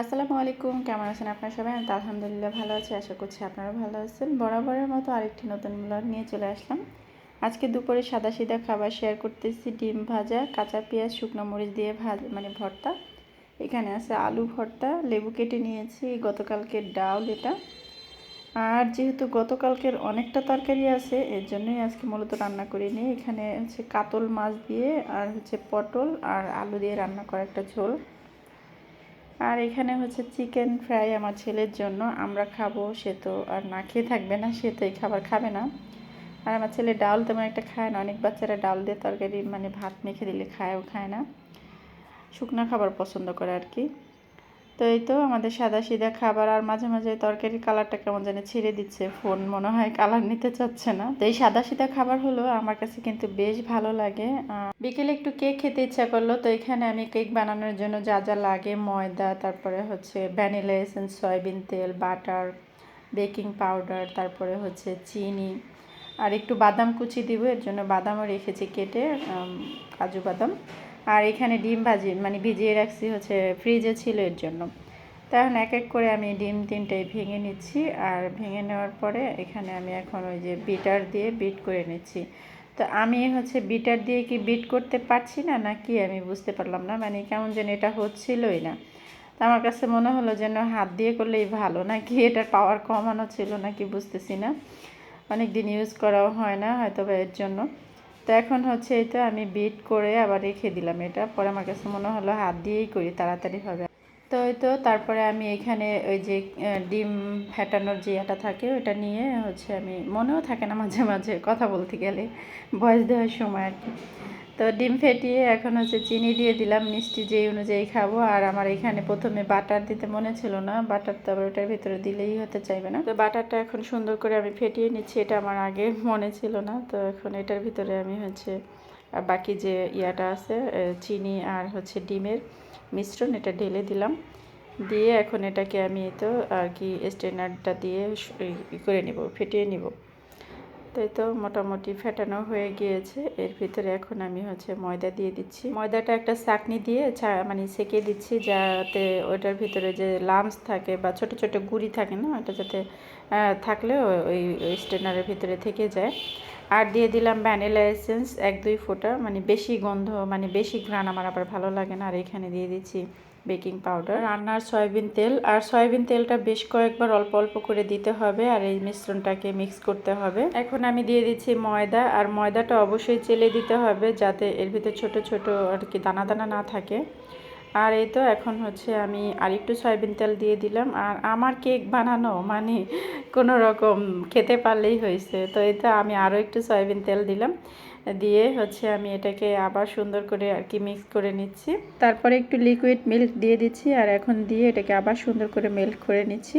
আসসালামু আলাইকুম, কেমন আছেন আপনারা সবাই? আমি তো আলহামদুলিল্লাহ ভালো আছি, আশা করছি আপনারা ভালো আছেন। বরাবরের মতো আরেকটি নতুন ব্লগ নিয়ে চলে আসলাম। আজকে দুপুরে সাদা সিধা খাবার শেয়ার করতেছি, ডিম ভাজা, কাঁচা পেঁয়াজ, শুকনো মরিচ দিয়ে ভাজ মানে ভর্তা। এখানে আছে আলু ভর্তা, লেবু কেটে নিয়েছি গতকালকের ডাউল এটা। আর যেহেতু গতকালকের অনেকটা তরকারি আছে, এর জন্যই আজকে মূলত রান্না করিনি। এখানে হচ্ছে কাতল মাছ দিয়ে আর হচ্ছে পটল আর আলু দিয়ে রান্না করা একটা ঝোল। আর এখানে হচ্ছে চিকেন ফ্রাই আমার ছেলের জন্য। আমরা খাব, সে তো আর না খেয়ে থাকবে না, সে তো এই খাবার খাবে না। আর আমার ছেলে ডাল তেমন একটা খায় না, অনেক বাচ্চারা ডাল দিয়ে তরকারি মানে ভাত মেখে দিলে খায়ও খায় না। শুকনা খাবার পছন্দ করে আর কি। তো এই তো আমাদের সাদা সিধা খাবার আর মাঝে মাঝে তরকারির কালারটা কেমন জানি ছেড়ে দিচ্ছে ফোন, মনে হয় কালার নিতে চাচ্ছে না। তো এই সাদা সিধা খাবার হলো আমার কাছে কিন্তু বেশ ভালো লাগে। বিকেলে একটু কেক খেতে ইচ্ছা করল, তো এখানে আমি কেক বানানোর জন্য যা যা লাগে, ময়দা, তারপরে হচ্ছে ভ্যানিলা এসেন্স, সয়াবিন তেল, বাটার, বেকিং পাউডার, তারপরে হচ্ছে চিনি, আর একটু বাদাম কুচি দিব, এর জন্য বাদামও রেখেছি কেটে কাজু বাদাম। আর এখানে ডিম ভাজি মানে ভিজিয়ে রাখছি হচ্ছে ফ্রিজে ছিল এর জন্য। তখন এক এক করে আমি ডিম তিনটাই ভেঙে নিচ্ছি, আর ভেঙে নেওয়ার পরে এখানে আমি এখন ওই যে বিটার দিয়ে বিট করে নিচ্ছি। তো আমি হচ্ছে বিটার দিয়ে কি বিট করতে পারছি না না কি আমি বুঝতে পারলাম না মানে কেমন যেন এটা হচ্ছিলই না। তো আমার কাছে মনে হলো যেন হাত দিয়ে করলেই ভালো, নাকি এটার পাওয়ার কমানো ছিল, নাকি বুঝতেছি না। অনেক দিন ইউজ করাও হয় না হয়তো বা এর জন্য। তো এখন হচ্ছে এটা আমি বিট করে আবার রেখে দিলাম। এটা পরে আমার কাছে মনে হলো হাত দিয়েই করি, তাড়াতাড়ি হবে। তো তো তারপরে আমি এখানে ওই যে ডিম ফেটানোর যে এটা থাকে ওটা নিয়ে হচ্ছে আমি, মনেও থাকে না মাঝে মাঝে কথা বলতে গেলে, বয়স দেওয়ার সময় আর কি। তো ডিম ফেটিয়ে এখন হচ্ছে চিনি দিয়ে দিলাম, মিষ্টি যেই অনুযায়ী খাব। আর আমার এখানে প্রথমে বাটার দিতে মনে ছিল না, বাটার তো আবার ওটার ভিতরে দিলেই হতে চাইবে না। তো বাটারটা এখন সুন্দর করে আমি ফেটিয়ে নিচ্ছি, এটা আমার আগে মনে ছিল না। তো এখন এটার ভিতরে আমি হচ্ছে বাকি যে ইয়াটা আছে চিনি আর হচ্ছে ডিমের মিশ্রণ, এটা ঢেলে দিলাম। দিয়ে এখন এটাকে আমি তো আর কি স্ট্রেনারটা দিয়ে করে নিব, ফেটিয়ে নিব। তাই তো মোটামুটি ফেটানো হয়ে গিয়েছে। এর ভিতরে এখন আমি হচ্ছে ময়দা দিয়ে দিচ্ছি। ময়দাটা একটা চাকনি দিয়ে মানে সেকে দিচ্ছি যাতে ওইটার ভিতরে যে লামস থাকে বা ছোট ছোট গুড়ি থাকে না, ওটা যাতে থাকলে ওই স্টেনারের ভিতরে থেকে যায়। আর দিয়ে দিলাম ভ্যানিলা এসেন্স, এক দুই ফোঁটা মানে বেশি গন্ধ মানে বেশি ঘ্রাণ আমার আবার ভালো লাগে না। আর এখানে দিয়ে দিচ্ছি বেকিং পাউডার। রান্নার সয়াবিন তেল, আর সয়াবিন তেলটা বেশ কয়েকবার অল্প অল্প করে দিতে হবে, আর এই মিশ্রণটাকে মিক্স করতে হবে। এখন আমি দিয়ে দিচ্ছি ময়দা, আর ময়দাটা অবশ্যই চেলে দিতে হবে যাতে এর ভিতরে ছোট ছোট আর কি দানা দানা না থাকে। আর এই তো এখন হচ্ছে আমি আরেকটু সয়াবিন তেল দিয়ে দিলাম, আর আমার কেক বানানো মানে কোনো রকম খেতে পারলেই হয়েছে। তো এই তো আমি আরও একটু সয়াবিন তেল দিলাম। দিয়ে হচ্ছে আমি এটাকে আবার সুন্দর করে আর কি মিক্স করে নিচ্ছি। তারপরে একটু লিকুইড মিল্ক দিয়ে দিচ্ছি আর এখন দিয়ে এটাকে আবার সুন্দর করে মিল্ক করে নিচ্ছি।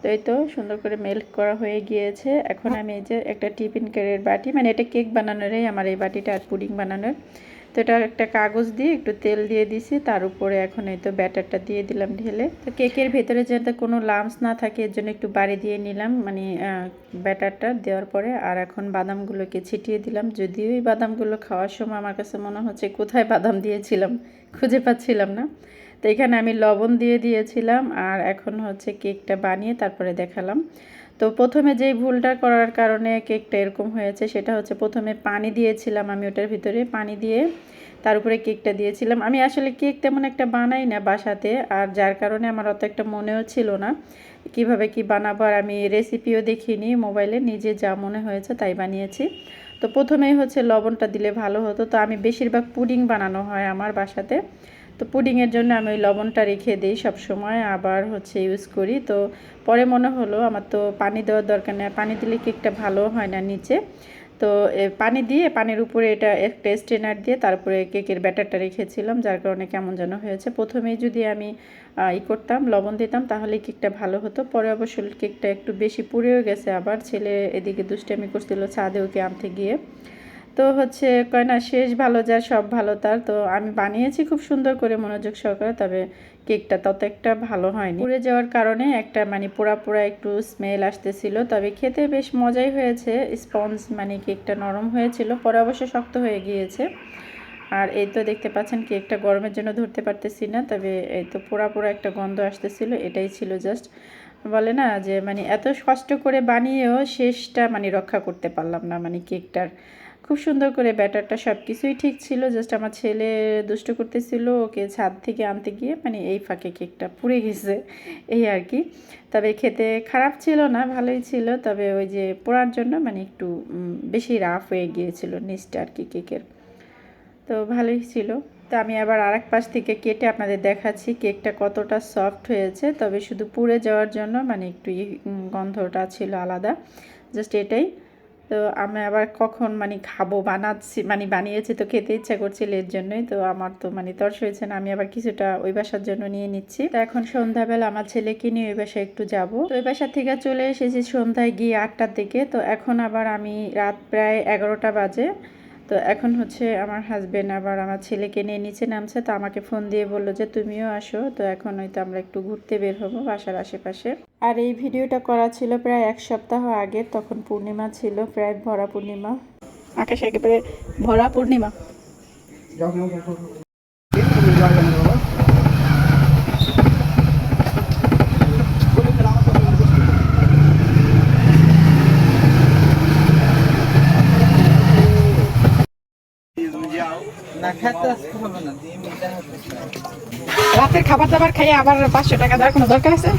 তো এই তো সুন্দর করে মিল্ক করা হয়ে গিয়েছে। এখন আমি এই যে একটা টিফিন কেরের বাটি মানে এটা কেক বানানোরই আমার এই বাটিটা আর পুডিং বানানোর। তো এটা একটা কাগজ দিয়ে একটু তেল দিয়ে দিছি, তার উপরে এখন এই তো ব্যাটারটা দিয়ে দিলাম ঢেলে। তো কেকের ভেতরে যাতে কোনো লামস না থাকে, এর জন্য একটু বাড়ি দিয়ে নিলাম মানে ব্যাটারটা দেওয়ার পরে। আর এখন বাদামগুলোকে ছিটিয়ে দিলাম, যদিও এই বাদামগুলো খাওয়ার সময় আমার কাছে মনে হচ্ছে কোথায় বাদাম দিয়েছিলাম, খুঁজে পাচ্ছিলাম না। তো এখানে আমি লবণ দিয়ে দিয়েছিলাম, আর এখন হচ্ছে কেকটা বানিয়ে তারপরে দেখালাম। তো প্রথমে যেই ভুলটা করার কারণে কেকটা এরকম হয়েছে, সেটা হচ্ছে প্রথমে পানি দিয়েছিলাম আমি ওটার ভিতরে। পানি দিয়ে তার উপরে কেকটা দিয়েছিলাম। আমি আসলে কেক তেমন একটা বানাই না বাসাতে, আর যার কারণে আমার অত একটা মনেও ছিল না কীভাবে কি বানাবো, আর আমি রেসিপিও দেখিনি মোবাইলে নিজে যা মনে হয়েছে তাই বানিয়েছি। তো প্রথমেই হচ্ছে লবণটা দিলে ভালো হতো। তো আমি বেশিরভাগ পুডিং বানানো হয় আমার বাসাতে। তো পুডিংয়ের জন্য আমি ওই লবণটা রেখে দিই সবসময় আবার হচ্ছে ইউজ করি। তো পরে মনে হলো আমার তো পানি দেওয়ার দরকার নেই পানি দিলে কেকটা ভালো হয় না নিচে। তো পানি দিয়ে, পানির উপরে এটা একটা স্টেনার দিয়ে তারপরে কেকের ব্যাটারটা রেখেছিলাম, যার কারণে কেমন যেন হয়েছে। প্রথমেই যদি আমি ই করতাম, লবণ দিতাম, তাহলে কেকটা ভালো হতো। পরে অবশ্য কেকটা একটু বেশি পুড়েও গেছে আবার। ছেলে এদিকে দুষ্টামি করছিল ছাদে ওকে আনতে গিয়ে। তো হচ্ছে কয় না, শেষ ভালো যার সব ভালো তার। তো আমি বানিয়েছি খুব সুন্দর করে মনোযোগ সহকারে, তবে কেকটা তত একটা ভালো হয়নি। পুড়ে যাওয়ার কারণে একটা মানে পোড়া পোড়া একটু স্মেল আসতেছিল, তবে খেতে বেশ মজাই হয়েছে। স্পঞ্জ মানে কেকটা নরম হয়েছিল, পরে অবশ্য শক্ত হয়ে গিয়েছে। আর এই তো দেখতে পাচ্ছেন, কেকটা গরমের জন্য ধরতে পারতেছি না, তবে এই তো পোড়া পোড়া একটা গন্ধ আসতেছিল, এটাই ছিল জাস্ট বলে না যে মানে এত কষ্ট করে বানিয়েও শেষটা মানে রক্ষা করতে পারলাম না মানে কেকটার খুব সুন্দর করে ব্যাটারটা সব কিছুই ঠিক ছিল জাস্ট আমার ছেলে দুষ্ট করতেছিল, ওকে ছাদ থেকে আনতে গিয়ে মানে এই ফাঁকে কেকটা পুড়ে গেছে, এই আর কি। তবে খেতে খারাপ ছিল না, ভালোই ছিল, তবে ওই যে পোড়ার জন্য মানে একটু বেশি রাফ হয়ে গিয়েছিল নিচটা আর কি কেকের। তো ভালোই ছিল। তো আমি আবার আরেক পাশ থেকে কেটে আপনাদের দেখাচ্ছি কেকটা কতটা সফট হয়েছে, তবে শুধু পুড়ে যাওয়ার জন্য মানে একটু গন্ধটা ছিল আলাদা জাস্ট এটাই। তো আমি আবার কখন মানে খাব? বানাচ্ছি মানে বানিয়েছি তো খেতে ইচ্ছা করছিল এর জন্যই, তো আমার তো মানে তর্স হয়েছে না, আমি আবার কিছুটা ওই বাসার জন্য নিয়ে নিচ্ছি। তো এখন সন্ধ্যাবেলা আমার ছেলেকে নিয়ে ওই বাসায় একটু যাব। তো ওই বাসা থেকে চলে এসেছি সন্ধ্যায় গিয়ে আটটার দিকে, তো এখন আবার আমি রাত প্রায় এগারোটা বাজে। তো এখন হচ্ছে আমার হাজব্যান্ড আবার আমার ছেলেকে নিয়ে নিচে নামছে, তো আমাকে ফোন দিয়ে বলল যে, তুমিও আসো। তো এখন হয়তো আমরা একটু ঘুরতে বের হব বাসার আশেপাশে। আর এই ভিডিওটা করা ছিল প্রায় এক সপ্তাহ আগে, তখন পূর্ণিমা ছিল, প্রায় ভরা পূর্ণিমা। আকাশে একেবারে ভরা পূর্ণিমা না খেতে আসতে হবে না দিয়ে মিটা হতে রাতের খাবার দাবার খাইয়ে আবার পাঁচশো টাকা দেওয়ার কোনো দরকার আছে?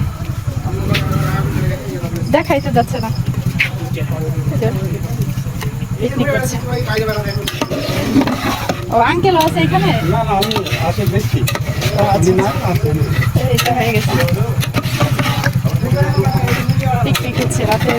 দেখাই তো যাচ্ছে না। ও আঙ্কেল আছে এখানে? গেছে। পিকনিক হচ্ছে রাতে